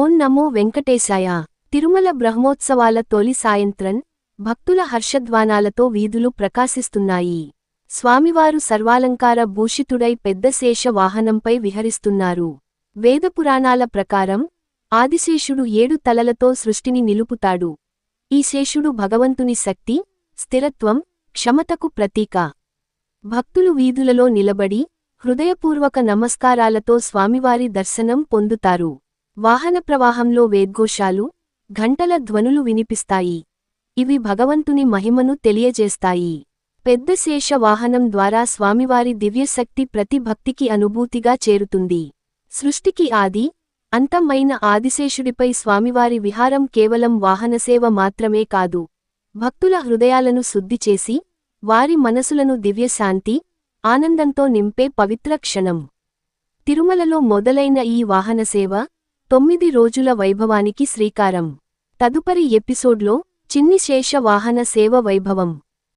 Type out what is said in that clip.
ఓం నమో వెంకటేశాయ. తిరుమల బ్రహ్మోత్సవాల తొలి సాయంత్రం భక్తుల హర్షధ్వానాలతో వీధులు ప్రకాశిస్తున్నాయి. స్వామివారు సర్వాలంకార భూషితుడై పెద్ద శేష వాహనంపై విహరిస్తున్నారు. వేదపురాణాల ప్రకారం ఆదిశేషుడు ఏడు తలలతో సృష్టిని నిలుపుతాడు. ఈ శేషుడు భగవంతుని శక్తి స్థిరత్వం క్షమతకు ప్రతీక. భక్తులు వీధులలో నిలబడి హృదయపూర్వక నమస్కారాలతో స్వామివారి దర్శనం పొందుతారు. వాహన ప్రవాహంలో వేద్ఘోషాలు ఘంటల ధ్వనులు వినిపిస్తాయి. ఇవి భగవంతుని మహిమను తెలియజేస్తాయి. పెద్ద శేష వాహనం ద్వారా స్వామివారి దివ్యశక్తి ప్రతి భక్తికి అనుభూతిగా చేరుతుంది. సృష్టికి ఆది అంతమైన ఆదిశేషుడిపై స్వామివారి విహారం కేవలం వాహనసేవ మాత్రమే కాదు. భక్తుల హృదయాలను శుద్ధి చేసి వారి మనసులను దివ్యశాంతి ఆనందంతో నింపే పవిత్ర క్షణం. తిరుమలలో మొదలైన ఈ వాహనసేవ తొమ్మిది రోజుల వైభవానికి శ్రీకారం. తదుపరి ఎపిసోడ్లో చిన్ని శేష వాహన సేవ వైభవం.